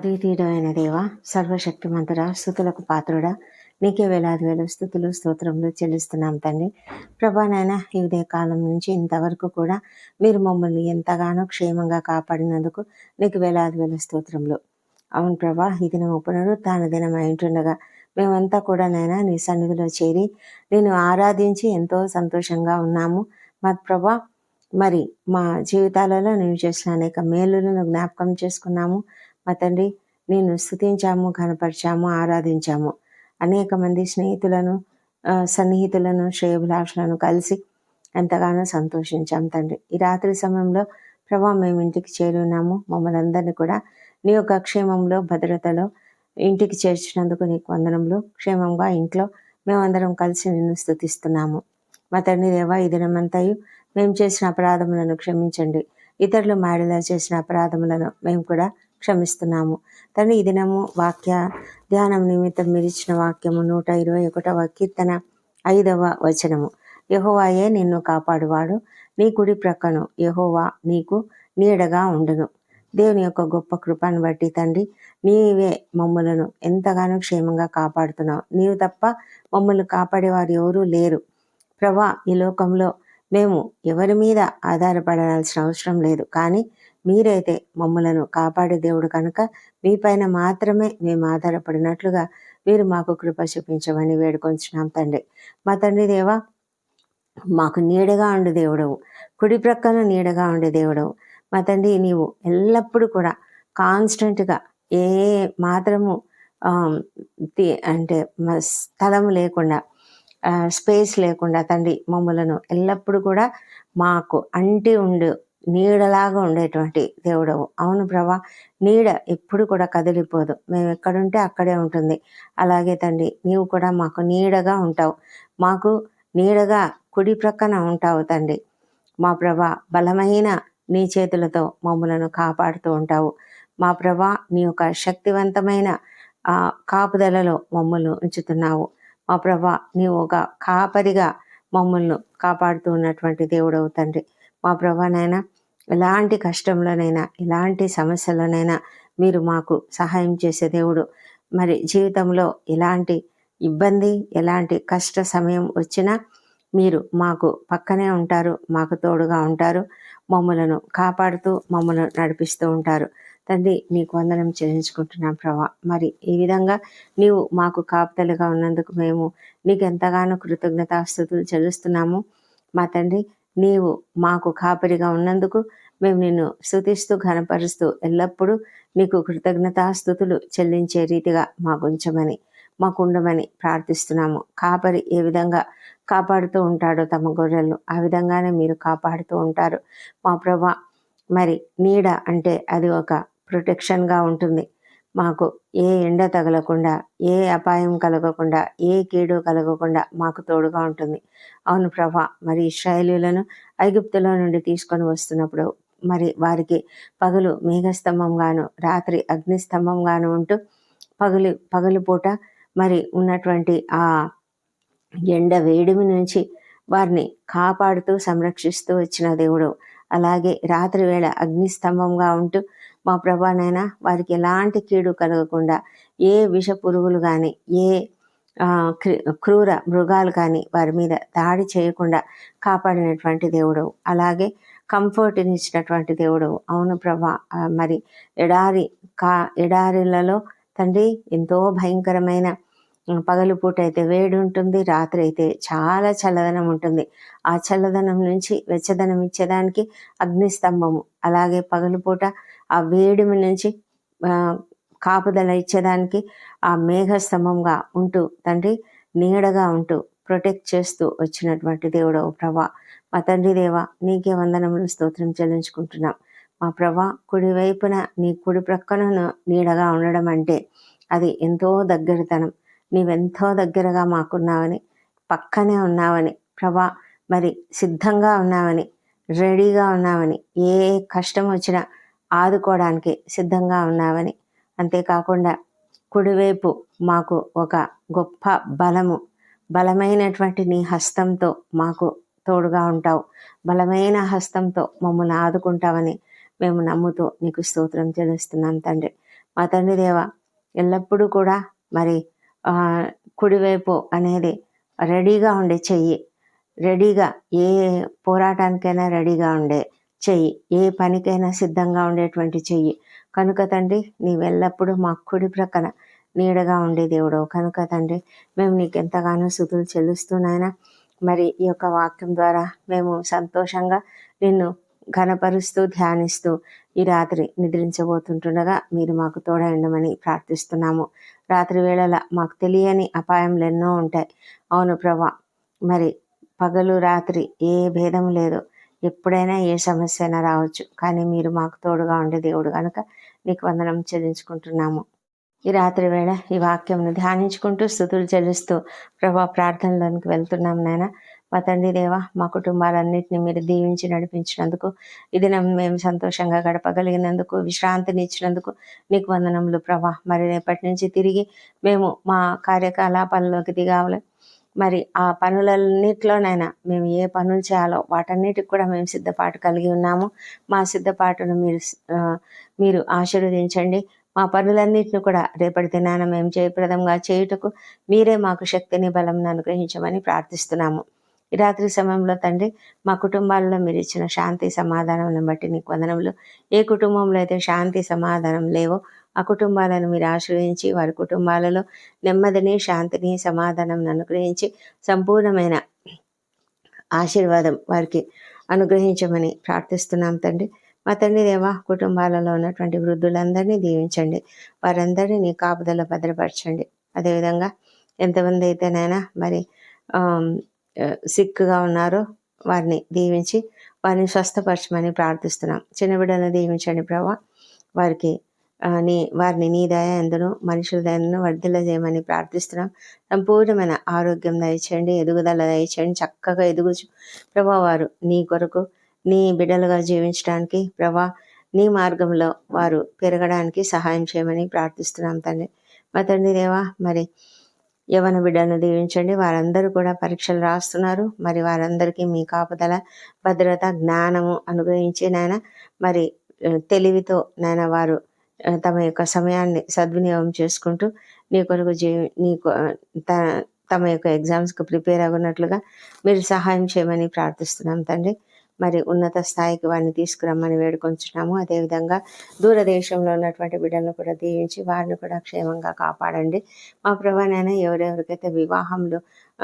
అద్వితీయుడమైన దేవ సర్వశక్తిమంతుడ స్థుతులకు పాత్రుడా నీకే వేలాది వేల స్థుతులు స్తోత్రములు చెల్లిస్తున్నాం తండ్రి. ప్రభా నాయన ఈ ఉదయ కాలం నుంచి ఇంతవరకు కూడా మీరు మమ్మల్ని ఎంతగానో క్షేమంగా కాపాడినందుకు నీకు వేలాది వేల స్తోత్రములు. అవును ప్రభా ఈ దినం పునరుత్న దినం ఉంటుండగా మేమంతా కూడా నైనా నీ సన్నిధిలో చేరి నేను ఆరాధించి ఎంతో సంతోషంగా ఉన్నాము. మా ప్రభా మరి మా జీవితాలలో నేను చేసిన అనేక మేలులను జ్ఞాపకం చేసుకున్నాము. మా తండ్రి నేను స్థుతించాము కనపరిచాము ఆరాధించాము. అనేక మంది స్నేహితులను సన్నిహితులను శ్రేయభిలాషులను కలిసి ఎంతగానో సంతోషించాం తండ్రి. ఈ రాత్రి సమయంలో ప్రభా మేము ఇంటికి చేరున్నాము. మమ్మల్ని అందరినీ కూడా నీ యొక్క క్షేమంలో భద్రతలో ఇంటికి చేర్చినందుకు నీకు వందనంలో క్షేమంగా ఇంట్లో మేమందరం కలిసి నిన్ను స్థుతిస్తున్నాము మా తండ్రి దేవా ఈ దినమంతయు మేము చేసిన అపరాధములను క్షమించండి. ఇతరులు మాడిలా చేసిన అపరాధములను మేము కూడా క్షమిస్తున్నాము. తండ్రి ఈ దినము వాక్య ధ్యానం నిమిత్తం మీరు వాక్యము నూట ఇరవై ఒకటవ కీర్తన ఐదవ వచనము. యహోవాయే నిన్ను కాపాడువాడు నీ కుడి ప్రక్కను యహోవా నీకు నీడగా ఉండును. దేవుని యొక్క గొప్ప కృపను బట్టి తండ్రి నీవే మమ్మలను ఎంతగానో క్షేమంగా కాపాడుతున్నావు. నీవు తప్ప మమ్మల్ని కాపాడేవారు ఎవరూ లేరు. ప్రభా ఈ లోకంలో మేము ఎవరి మీద ఆధారపడాల్సిన అవసరం లేదు. కానీ మీరైతే మమ్మలను కాపాడే దేవుడు కనుక మీపైన మాత్రమే మేము ఆధారపడినట్లుగా మీరు మాకు కృప చూపించమని వేడుకొంచున్నాం తండ్రి. మా తండ్రి దేవా మాకు నీడగా ఉండే దేవుడవు. కుడి ప్రక్కన నీడగా ఉండే దేవుడవు. మా తండ్రి నీవు ఎల్లప్పుడూ కూడా కాన్స్టెంట్గా ఏ మాత్రము అంటే స్థలం లేకుండా స్పేస్ లేకుండా తండ్రి మమ్మలను ఎల్లప్పుడూ కూడా మాకు అంటి ఉండు నీడలాగా ఉండేటువంటి దేవుడవు అవును ప్రభా నీడ ఎప్పుడు కూడా కదిలిపోదు. మేము ఎక్కడుంటే అక్కడే ఉంటుంది. అలాగే తండ్రి నీవు కూడా మాకు నీడగా ఉంటావు. మాకు నీడగా కుడి ప్రక్కన ఉంటావు తండ్రి. మా ప్రభా బలమైన నీ చేతులతో మమ్మలను కాపాడుతూ ఉంటావు. మా ప్రభా నీ యొక్క శక్తివంతమైన కాపుదలలో మమ్మల్ని ఉంచుతున్నావు. మా ప్రభా నీవు ఒక కాపరిగా మమ్మల్ని కాపాడుతూ ఉన్నటువంటి దేవుడవు తండ్రి. మా ప్రభానైనా ఎలాంటి కష్టంలోనైనా ఎలాంటి సమస్యలోనైనా మీరు మాకు సహాయం చేసే దేవుడు. మరి జీవితంలో ఎలాంటి ఇబ్బంది ఎలాంటి కష్ట సమయం వచ్చినా మీరు మాకు పక్కనే ఉంటారు మాకు తోడుగా ఉంటారు మమ్మలను కాపాడుతూ మమ్మల్ని నడిపిస్తూ ఉంటారు. తండ్రి నీకు వందనం చెల్లించుకుంటున్నాం ప్రభా. మరి ఈ విధంగా నీవు మాకు కాపుతలుగా ఉన్నందుకు మేము నీకు ఎంతగానో కృతజ్ఞతాస్థుతులు చెల్లిస్తున్నాము. మా తండ్రి నీవు మాకు కాపరిగా ఉన్నందుకు మేము నిన్ను స్థుతిస్తూ ఘనపరుస్తూ ఎల్లప్పుడూ నీకు కృతజ్ఞతాస్థుతులు చెల్లించే రీతిగా మాకుంచమని మాకుండమని ప్రార్థిస్తున్నాము. కాపరి ఏ విధంగా కాపాడుతూ ఉంటాడో తమ గొర్రెలు ఆ విధంగానే మీరు కాపాడుతూ ఉంటారు. మా ప్రభా మరి నీడ అంటే అది ఒక ప్రొటెక్షన్గా ఉంటుంది. మాకు ఏ ఎండ తగలకుండా ఏ అపాయం కలగకుండా ఏ కీడు కలగకుండా మాకు తోడుగా ఉంటుంది. అవును ప్రభా మరి ఇస్రాయలీలను ఐగుప్తులో నుండి తీసుకొని వస్తున్నప్పుడు మరి వారికి పగలు మేఘస్తంభంగాను రాత్రి అగ్నిస్తంభంగాను ఉంటూ పగలు పగలు పూట మరి ఉన్నటువంటి ఆ ఎండ వేడిమి నుంచి వారిని కాపాడుతూ సంరక్షిస్తూ వచ్చిన దేవుడు. అలాగే రాత్రి వేళ అగ్నిస్తంభంగా ఉంటూ మా ప్రభానైనా వారికి ఎలాంటి కీడు కలగకుండా ఏ విష పురుగులు కానీ ఏ క్రూర మృగాలు కానీ వారి మీద దాడి చేయకుండా కాపాడినటువంటి దేవుడు. అలాగే కంఫర్ట్ని ఇచ్చినటువంటి దేవుడు. అవును ప్రభా మరి ఎడారి కా ఎడారిలలో తండ్రి ఎంతో భయంకరమైన పగలు పూట అయితే వేడి ఉంటుంది రాత్రి అయితే చాలా చల్లదనం ఉంటుంది. ఆ చల్లదనం నుంచి వెచ్చదనం ఇచ్చేదానికి అగ్నిస్తంభము అలాగే పగలు పూట ఆ వేడిమి నుంచి కాపుదల ఇచ్చేదానికి ఆ మేఘస్తంభంగా ఉంటూ తండ్రి నీడగా ఉంటూ ప్రొటెక్ట్ చేస్తూ వచ్చినటువంటి దేవుడు ప్రభా. మా తండ్రి దేవ నీకే వందనములు స్తోత్రం చెల్లించుకుంటున్నాం. మా ప్రభా కుడి వైపున నీ కుడి ప్రక్కన నీడగా ఉండడం అంటే అది ఎంతో దగ్గరతనం. నీవెంతో దగ్గరగా మాకున్నావని పక్కనే ఉన్నావని ప్రభా మరి సిద్ధంగా ఉన్నావని రెడీగా ఉన్నావని ఏ కష్టం వచ్చినా ఆదుకోవడానికి సిద్ధంగా ఉన్నావని. అంతేకాకుండా కుడివైపు మాకు ఒక గొప్ప బలము బలమైనటువంటి నీ హస్తంతో మాకు తోడుగా ఉంటావు. బలమైన హస్తంతో మమ్మల్ని ఆదుకుంటావని మేము నమ్ముతూ నీకు స్తోత్రం చెల్లిస్తున్నాం తండ్రి. మా తండ్రి దేవ ఎల్లప్పుడూ కూడా మరి కుడివైపు అనేది రెడీగా ఉండే చెయ్యి రెడీగా ఏ పోరాటానికైనా రెడీగా ఉండే చెయ్యి. ఏ పనికైనా సిద్ధంగా ఉండేటువంటి చెయ్యి. కనుక తండ్రి నీవెల్లప్పుడూ మా కుడి ప్రక్కన నీడగా ఉండే దేవుడు కనుక తండ్రి మేము నీకు ఎంతగానో స్థుతులు చెల్లిస్తున్నాయినా మరి ఈ యొక్క వాక్యం ద్వారా మేము సంతోషంగా నిన్ను ఘనపరుస్తూ ధ్యానిస్తూ ఈ రాత్రి నిద్రించబోతుంటుండగా మీరు మాకు తోడైండమని ప్రార్థిస్తున్నాము. రాత్రి వేళల మాకు తెలియని అపాయములు ఎన్నో ఉంటాయి. అవును ప్రభా మరి పగలు రాత్రి ఏ భేదం లేదు. ఎప్పుడైనా ఏ సమస్య అయినా రావచ్చు. కానీ మీరు మాకు తోడుగా ఉండే దేవుడు కనుక నీకు వందనం చెల్లించుకుంటున్నాము. ఈ రాత్రి వేళ ఈ వాక్యంను ధ్యానించుకుంటూ స్థుతులు చెల్లిస్తూ ప్రభా ప్రార్థనలోనికి వెళ్తున్నాం నాయన. మా తండ్రి దేవ మా కుటుంబాలన్నింటినీ మీరు దీవించి నడిపించినందుకు ఇది మేము సంతోషంగా గడపగలిగినందుకు విశ్రాంతిని ఇచ్చినందుకు నీకు వందనములు ప్రభా. మరి రేపటి నుంచి తిరిగి మేము మా కార్యకలాపాల్లోకి దిగాలి. మరి ఆ పనులన్నిటిలోనైనా మేము ఏ పనులు చేయాలో వాటన్నిటికి కూడా మేము సిద్ధపాటు కలిగి ఉన్నాము. మా సిద్ధపాటును మీరు మీరు ఆశీర్వదించండి. మా పనులన్నిటిని కూడా రేపటి దినాన మేము జయప్రదంగా చేయుటకు మీరే మాకు శక్తిని బలం అనుగ్రహించమని ప్రార్థిస్తున్నాము. ఈ రాత్రి సమయంలో తండ్రి మా కుటుంబాల్లో మీరు ఇచ్చిన శాంతి సమాధానం బట్టి నీకు వందనములు. ఏ కుటుంబంలో అయితే శాంతి సమాధానం లేవో ఆ కుటుంబాలను మీరు ఆశ్రయించి వారి కుటుంబాలలో నెమ్మదిని శాంతిని సమాధానం అనుగ్రహించి సంపూర్ణమైన ఆశీర్వాదం వారికి అనుగ్రహించమని ప్రార్థిస్తున్నాం తండ్రి. మా తండ్రి దేవా కుటుంబాలలో ఉన్నటువంటి వృద్ధులందరినీ దీవించండి. వారందరినీ నీ కాపుదల భద్రపరచండి. అదేవిధంగా ఎంతమంది అయితేనైనా మరి సిక్గా ఉన్నారో వారిని దీవించి వారిని స్వస్థపరచమని ప్రార్థిస్తున్నాం. చిన్న బిడ్డలను దీవించండి ప్రభా. వారికి నీ వారిని నీ దయ ఎందును మనుషుల దయను వర్ధిల్ల చేయమని ప్రార్థిస్తున్నాం. సంపూర్ణమైన ఆరోగ్యం దయచేయండి ఎదుగుదల దయచేయండి చక్కగా ఎదుగుచు. ప్రభా వారు నీ కొరకు నీ బిడ్డలుగా జీవించడానికి ప్రభా నీ మార్గంలో వారు పెరగడానికి సహాయం చేయమని ప్రార్థిస్తున్నాం తండ్రి. మా తండ్రి దేవా మరి యవన బిడ్డలను దీవించండి. వారందరూ కూడా పరీక్షలు రాస్తున్నారు. మరి వారందరికీ మీ కాపుదల భద్రత జ్ఞానము అనుగ్రహించి నాయన మరి తెలివితో నాయన వారు తమ యొక్క సమయాన్ని సద్వినియోగం చేసుకుంటూ నీ కొరకు జీ నీ కొ- త- తమ యొక్క ఎగ్జామ్స్కి ప్రిపేర్ అవ్వనట్లుగా మీరు సహాయం చేయమని ప్రార్థిస్తున్నాం తండ్రి. మరి ఉన్నత స్థాయికి వారిని తీసుకురమ్మని వేడుకొంచున్నాము. అదేవిధంగా దూరదేశంలో ఉన్నటువంటి బిడ్డలను కూడా దీవించి వారిని కూడా క్షేమంగా కాపాడండి. మా ప్రభానైనా ఎవరెవరికైతే వివాహంలో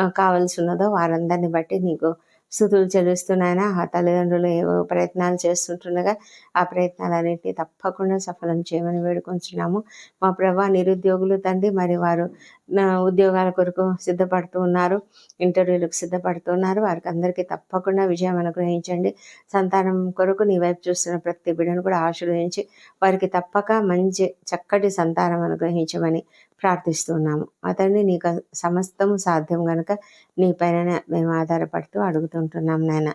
కావాల్సి ఉన్నదో వారందరిని బట్టి నీకు స్థుతులు చెల్లిస్తున్నాయన ఆ తల్లిదండ్రులు ఏవో ప్రయత్నాలు చేస్తుంటుండగా ఆ ప్రయత్నాలన్నింటినీ తప్పకుండా సఫలం చేయమని వేడుకుంటున్నాము మా ప్రభా నిరుద్యోగులు తండ్రి మరి వారు ఉద్యోగాల కొరకు సిద్ధపడుతూ ఉన్నారు. ఇంటర్వ్యూలకు సిద్ధపడుతున్నారు వారికి అందరికీ తప్పకుండా విజయం అనుగ్రహించండి. సంతానం కొరకు నీ వైపు చూస్తున్న ప్రతి బిడ్డను కూడా ఆశీర్వదించి వారికి తప్పక మంచి చక్కటి సంతానం అనుగ్రహించమని ప్రార్థిస్తున్నాము అతన్ని నీకు సమస్తము సాధ్యం కనుక నీ పైన మేము ఆధారపడుతూ అడుగుతుంటున్నాం నాయన.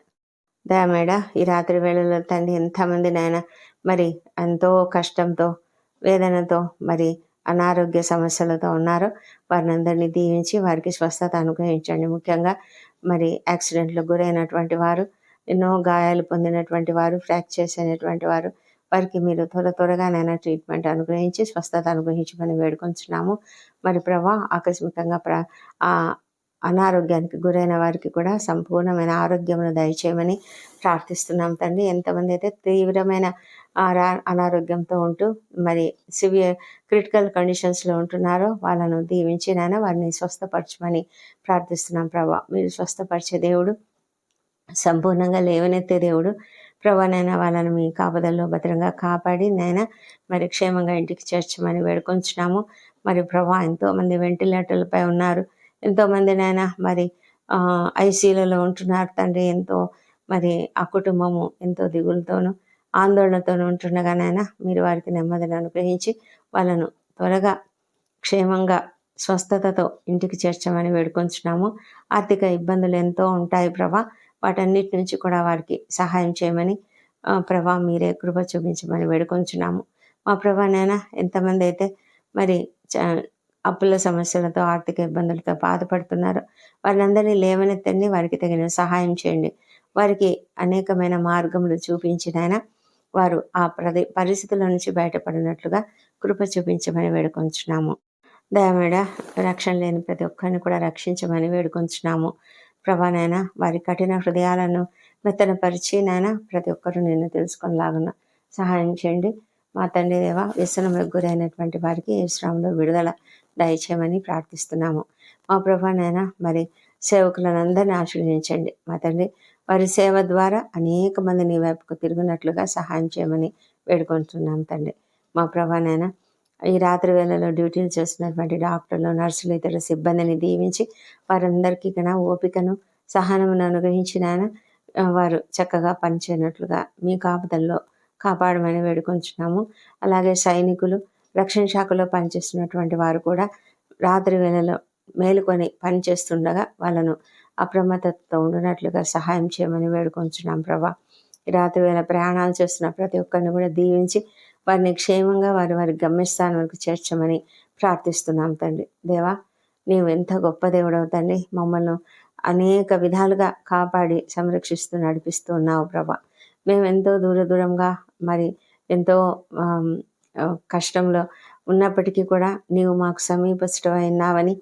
దయమేడ ఈ రాత్రి వేళలో తండ్రి ఎంతమంది నాయన మరి ఎంతో కష్టంతో వేదనతో మరి అనారోగ్య సమస్యలతో ఉన్నారో. వారిని అందరినీ దీవించి వారికి స్వస్థత అనుగ్రహించండి. ముఖ్యంగా మరి యాక్సిడెంట్లకు గురైనటువంటి వారు ఎన్నో గాయాలు పొందినటువంటి వారు ఫ్రాక్చర్స్ అయినటువంటి వారు వారికి మీరు త్వర త్వరగానైనా ట్రీట్మెంట్ అనుగ్రహించి స్వస్థత అనుగ్రహించమని వేడుకొంచున్నాము. మరి ప్రభా ఆకస్మికంగా ప్ర ఆ అనారోగ్యానికి గురైన వారికి కూడా సంపూర్ణమైన ఆరోగ్యమును దయచేయమని ప్రార్థిస్తున్నాం తండ్రి. ఎంతమంది అయితే తీవ్రమైన ఆరా అనారోగ్యంతో ఉంటూ మరి సివియర్ క్రిటికల్ కండిషన్స్లో ఉంటున్నారో వాళ్ళను దీవించి నాయన వారిని స్వస్థపరచమని ప్రార్థిస్తున్నాం ప్రభా. మీరు స్వస్థపరిచే దేవుడు సంపూర్ణంగా లేవనెత్తే దేవుడు. ప్రభానైనా వాళ్ళని మీ కాపుదల్లో భద్రంగా కాపాడి నైనా మరి క్షేమంగా ఇంటికి చేర్చమని వేడుకొంచున్నాము. మరి ప్రభా ఎంతోమంది వెంటిలేటర్లపై ఉన్నారు. ఎంతోమంది నైనా మరి ఐసీలలో ఉంటున్నారు తండ్రి. ఎంతో మరి ఆ కుటుంబము ఎంతో దిగులతోనూ ఆందోళనతో ఉంటుండగానైనా మీరు వారికి నెమ్మదిని అనుగ్రహించి వాళ్ళను త్వరగా క్షేమంగా స్వస్థతతో ఇంటికి చేర్చమని వేడుకొంచున్నాము. ఆర్థిక ఇబ్బందులు ఎంతో ఉంటాయి ప్రభా. వాటన్నిటి నుంచి కూడా వారికి సహాయం చేయమని ప్రభా మీరే కృప చూపించమని వేడుకొంచున్నాము. మా ప్రభా నాయన ఎంతమంది అయితే మరి చ- అప్పుల సమస్యలతో ఆర్థిక ఇబ్బందులతో బాధపడుతున్నారో వారందరినీ లేవనెత్తండి వారికి తగిన సహాయం చేయండి. వారికి అనేకమైన మార్గములు చూపించినైనా వారు ఆ ప్రదే పరిస్థితుల నుంచి బయటపడినట్లుగా కృప చూపించమని వేడుకొంచున్నాము. దయమేడ రక్షణ లేని ప్రతి ఒక్కరిని కూడా రక్షించమని వేడుకొంచున్నాము. ప్రభానైనా వారి కఠిన హృదయాలను మెత్తనపరిచి నాయన ప్రతి ఒక్కరూ నిన్ను తెలుసుకునేలాగున సహాయం చేయండి. మా తండ్రి దేవ వ్యసనం గురైనటువంటి వారికి ఏ శ్రమంలో విడుదల దయచేయమని ప్రార్థిస్తున్నాము. మా ప్రభానైనా మరి సేవకులను అందరినీ ఆశీర్వదించండి. మా తండ్రి వారి సేవ ద్వారా అనేక మంది నీ వైపుకు తిరిగినట్లుగా సహాయం చేయమని వేడుకుంటున్నాం తండ్రి. మా ప్రభానైనా ఈ రాత్రి వేళలో డ్యూటీలు చేస్తున్నటువంటి డాక్టర్లు నర్సులు ఇతర సిబ్బందిని దీవించి వారందరికీ కన ఓపికను సహనమును అనుగ్రహించిన వారు చక్కగా పనిచేయనట్లుగా మీ కాపుదల్లో కాపాడమని వేడుకుంటున్నాము. అలాగే సైనికులు రక్షణ శాఖలో పనిచేస్తున్నటువంటి వారు కూడా రాత్రి వేళలో మేలుకొని పనిచేస్తుండగా వాళ్ళను అప్రమత్తతో ఉండినట్లుగా సహాయం చేయమని వేడుకొంచున్నాం ప్రభా. రాత్రి వేళ ప్రయాణాలు చేస్తున్న ప్రతి ఒక్కరిని కూడా దీవించి వారిని క్షేమంగా వారి వారి గమ్యస్థానం వరకు చేర్చమని ప్రార్థిస్తున్నాం తండ్రి. దేవా నీవు ఎంత గొప్ప దేవుడవు తండ్రి. మమ్మల్ని అనేక విధాలుగా కాపాడి సంరక్షిస్తూ నడిపిస్తూ ఉన్నావు ప్రభా. మేము ఎంతో దూర దూరంగా మరి ఎంతో కష్టంలో ఉన్నప్పటికీ కూడా నీవు మాకు సమీపష్టమైనావని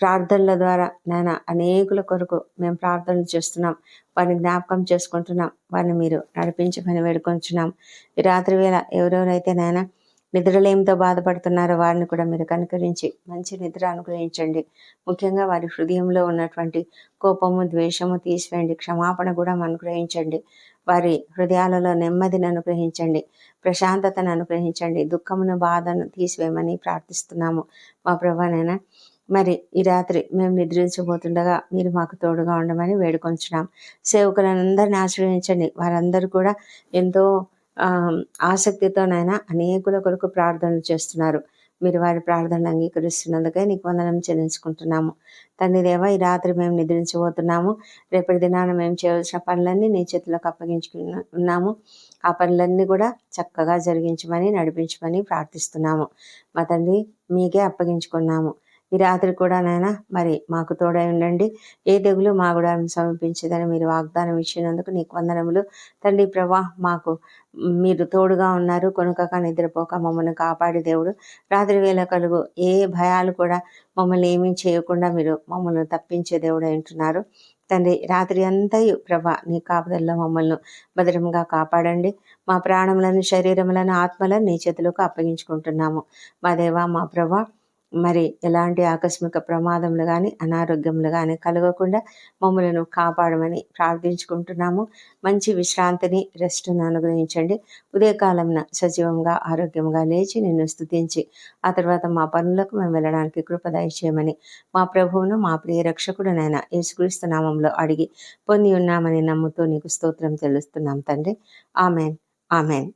ప్రార్థనల ద్వారా నాయన అనేకుల కొరకు మేము ప్రార్థనలు చేస్తున్నాం. వారిని జ్ఞాపకం చేసుకుంటున్నాం. వారిని మీరు నడిపించమని వేడుకొంచున్నాం. ఈ రాత్రి వేళ ఎవరెవరైతే నాయన నిద్రలేమితో బాధపడుతున్నారో వారిని కూడా మీరు కనుకరించి మంచి నిద్ర అనుగ్రహించండి. ముఖ్యంగా వారి హృదయంలో ఉన్నటువంటి కోపము ద్వేషము తీసివేయండి. క్షమాపణ కూడా అనుగ్రహించండి. వారి హృదయాలలో నెమ్మదిని అనుగ్రహించండి. ప్రశాంతతను అనుగ్రహించండి. దుఃఖమును బాధను తీసివేయమని ప్రార్థిస్తున్నాము. మా ప్రభానైనా మరి ఈ రాత్రి మేము నిద్రించబోతుండగా మీరు మాకు తోడుగా ఉండమని వేడుకొంచున్నాం. సేవకులను అందరిని ఆశ్రయించండి వారందరూ కూడా ఎంతో ఆసక్తితోనైనా అనేకుల కొరకు ప్రార్థనలు చేస్తున్నారు. మీరు వారి ప్రార్థనలు అంగీకరిస్తున్నందుకే నీకు వందనం చెల్లించుకుంటున్నాము. తండ్రి దేవ ఈ రాత్రి మేము నిద్రించబోతున్నాము. రేపటి దినాన మేము చేయవలసిన పనులన్నీ నీ చేతులకు అప్పగించుకున్న ఉన్నాము ఆ పనులన్నీ కూడా చక్కగా జరిగించమని నడిపించమని ప్రార్థిస్తున్నాము. మా తండ్రి మీకే అప్పగించుకున్నాము. ఈ రాత్రి కూడా నాయన మరి మాకు తోడై ఉండండి. ఏ తెగులు మా కూడా సమీపించదని మీరు వాగ్దానం ఇచ్చినందుకు నీకు వందనములు. తండ్రి ప్రభా మాకు మీరు తోడుగా ఉన్నారు. కొనుకక నిద్రపోక మమ్మల్ని కాపాడి దేవుడు. రాత్రి వేళ కలుగు ఏ భయాలు కూడా మమ్మల్ని ఏమీ చేయకుండా మీరు మమ్మల్ని తప్పించే దేవుడు అంటున్నారు తండ్రి రాత్రి అంతా ప్రభ నీ కాపుదల్లో మమ్మల్ని భద్రంగా కాపాడండి. మా ప్రాణములను శరీరములను ఆత్మలను నీ చేతులకు అప్పగించుకుంటున్నాము. మా దేవా మా ప్రభ మరి ఎలాంటి ఆకస్మిక ప్రమాదములు కానీ అనారోగ్యములు కానీ కలగకుండా మమ్మల్ని కాపాడమని ప్రార్థించుకుంటున్నాము. మంచి విశ్రాంతిని రెస్ట్ను అనుగ్రహించండి. ఉదయకాలంన సజీవంగా ఆరోగ్యంగా లేచి నిన్ను స్థుతించి ఆ తర్వాత మా పనులకు మేము వెళ్ళడానికి కృపదాయ చేయమని మా ప్రభువును మా ప్రియ రక్షకుడునైనా యేసుక్రీస్తు నామంలో అడిగి పొంది ఉన్నామని నమ్ముతూ నీకు స్తోత్రం తెలుస్తున్నాం తండ్రి. ఆమెన్. ఆమెన్.